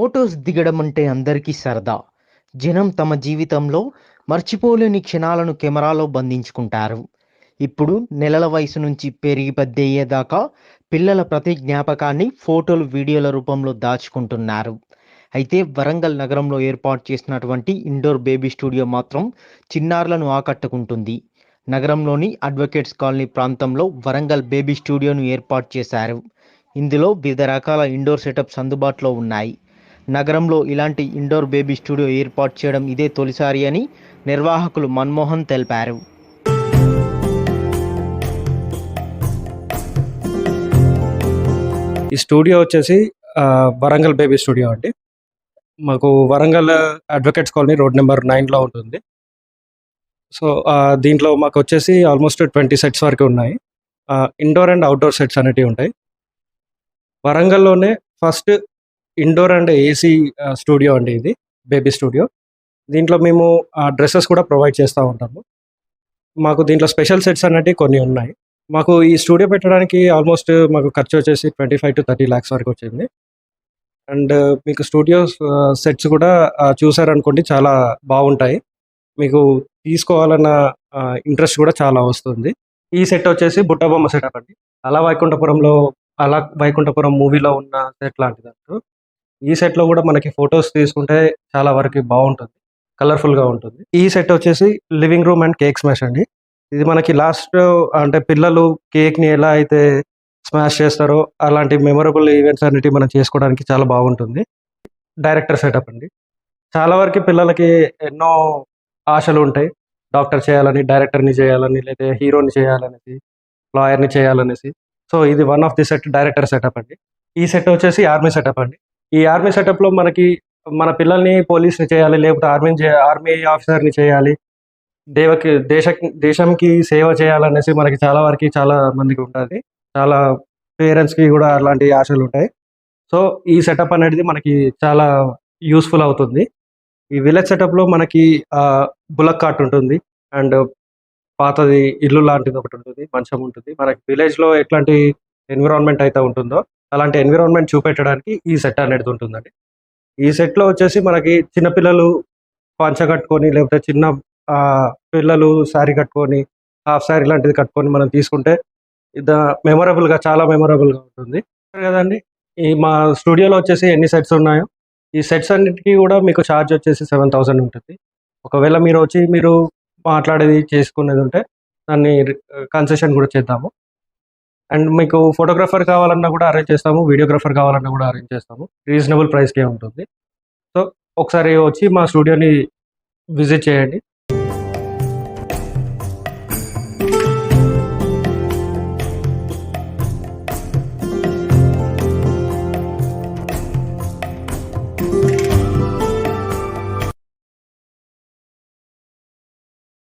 Photos దిగడం అంటే అందరికీ సరదా. జనం తమ జీవితంలో మర్చిపోలేని క్షణాలను కెమెరాలో బంధించుకుంటారు. ఇప్పుడు నెలల వయసు నుంచి పెరిగి పెద్దయ్యేదాకా పిల్లల ప్రతి జ్ఞాపకాన్ని ఫోటోలు వీడియోల రూపంలో దాచుకుంటున్నారు. అయితే వరంగల్ నగరంలో ఏర్పాటు చేసినటువంటి ఇండోర్ బేబీ స్టూడియో మాత్రం చిన్నారులను ఆకట్టుకుంటుంది. నగరంలోని అడ్వకేట్స్ కాలనీ ప్రాంతంలో వరంగల్ బేబీ స్టూడియోను ఏర్పాటు చేశారు. ఇందులో వివిధ రకాల ఇండోర్ సెటప్స్ అందుబాటులో ఉన్నాయి. నగరంలో ఇలాంటి ఇండోర్ బేబీ స్టూడియో ఏర్పాటు చేయడం ఇదే తొలిసారి అని నిర్వాహకులు మన్మోహన్ తెలిపారు. ఈ స్టూడియో వచ్చేసి వరంగల్ బేబీ స్టూడియో అండి. మాకు Warangal advocates colony road number నైన్లో ఉంటుంది. సో దీంట్లో మాకు వచ్చేసి ఆల్మోస్ట్ ట్వంటీ సెట్స్ వరకు ఉన్నాయి. ఇండోర్ అండ్ అవుట్డోర్ సెట్స్ అనేటివి ఉంటాయి. వరంగల్లోనే first indoor and AC studio అండి ఇది బేబీ స్టూడియో. దీంట్లో మేము డ్రెస్సెస్ కూడా ప్రొవైడ్ చేస్తూ ఉంటాము. మాకు దీంట్లో స్పెషల్ సెట్స్ అనేవి కొన్ని ఉన్నాయి. మాకు ఈ స్టూడియో పెట్టడానికి ఆల్మోస్ట్ మాకు ఖర్చు వచ్చేసి twenty five to thirty lakhs వరకు వచ్చింది. అండ్ మీకు స్టూడియో సెట్స్ కూడా చూసారనుకోండి చాలా బాగుంటాయి. మీకు తీసుకోవాలన్న ఇంట్రెస్ట్ కూడా చాలా వస్తుంది. ఈ సెట్ వచ్చేసి బుట్టబొమ్మ సెటప్ అండి. అలా వైకుంఠపురంలో అలా వైకుంఠపురం మూవీలో ఉన్న సెట్ లాంటిది అంటారు. ఈ సెట్లో కూడా మనకి ఫొటోస్ తీసుకుంటే చాలా వరకు బాగుంటుంది. కలర్ఫుల్గా ఉంటుంది. ఈ సెట్ వచ్చేసి living room and cake smash అండి. ఇది మనకి లాస్ట్ అంటే పిల్లలు కేక్ని ఎలా అయితే స్మాష్ చేస్తారో అలాంటి మెమొరబుల్ ఈవెంట్స్ అన్నిటి మనం చేసుకోవడానికి చాలా బాగుంటుంది. డైరెక్టర్ సెటప్ అండి. చాలా వరకు పిల్లలకి ఎన్నో ఆశలు ఉంటాయి. డాక్టర్ చేయాలని డైరెక్టర్ని చేయాలని లేదా హీరోని చేయాలనేసి లాయర్ని చేయాలనేసి. సో ఇది one of the set director setup అండి. ఈ సెట్ వచ్చేసి ఆర్మీ సెటప్ అండి. ఈ ఆర్మీ సెటప్లో మనకి మన పిల్లల్ని పోలీస్ని చేయాలి లేకపోతే ఆర్మీని ఆర్మీ ఆఫీసర్ని చేయాలి. దేవకి దేశ దేశంకి సేవ చేయాలనేసి మనకి చాలా వరకు చాలా మందికి ఉంటుంది చాలా పేరెంట్స్కి కూడా అలాంటి ఆశలు ఉంటాయి. సో ఈ సెటప్ అనేది మనకి చాలా యూస్ఫుల్ అవుతుంది. ఈ విలేజ్ సెటప్లో మనకి బులక్ కార్ట్ ఉంటుంది. అండ్ పాతది ఇల్లు లాంటిది ఒకటి ఉంటుంది. మంచం ఉంటుంది. మనకి విలేజ్లో ఎట్లాంటి ఎన్విరాన్మెంట్ అయితే ఉంటుందో అలాంటి ఎన్విరాన్మెంట్ చూపెట్టడానికి ఈ సెట్ అనేది ఉంటుందండి. ఈ సెట్లో వచ్చేసి మనకి చిన్నపిల్లలు పంచ కట్టుకొని లేకపోతే చిన్న పిల్లలు శారీ కట్టుకొని హాఫ్ శారీ లాంటిది కట్టుకొని మనం తీసుకుంటే ఇది మెమొరబుల్గా చాలా మెమొరబుల్గా ఉంటుంది. కదండి? ఈ మా స్టూడియోలో వచ్చేసి ఎన్ని సెట్స్ ఉన్నాయో ఈ సెట్స్ అన్నిటికీ కూడా మీకు ఛార్జ్ వచ్చేసి సెవెన్ థౌసండ్ ఉంటుంది. ఒకవేళ మీరు వచ్చి మీరు మాట్లాడేది చేసుకునేది ఉంటే దాన్ని కన్సెషన్ కూడా చేద్దాము. అండ్ మీకు ఫోటోగ్రాఫర్ కావాలన్నా కూడా అరేంజ్ చేస్తాము వీడియోగ్రాఫర్ కావాలన్నా కూడా అరేంజ్ చేస్తాము. రీజనబుల్ ప్రైస్కే ఉంటుంది. సో ఒకసారి వచ్చి మా స్టూడియోని విజిట్ చేయండి.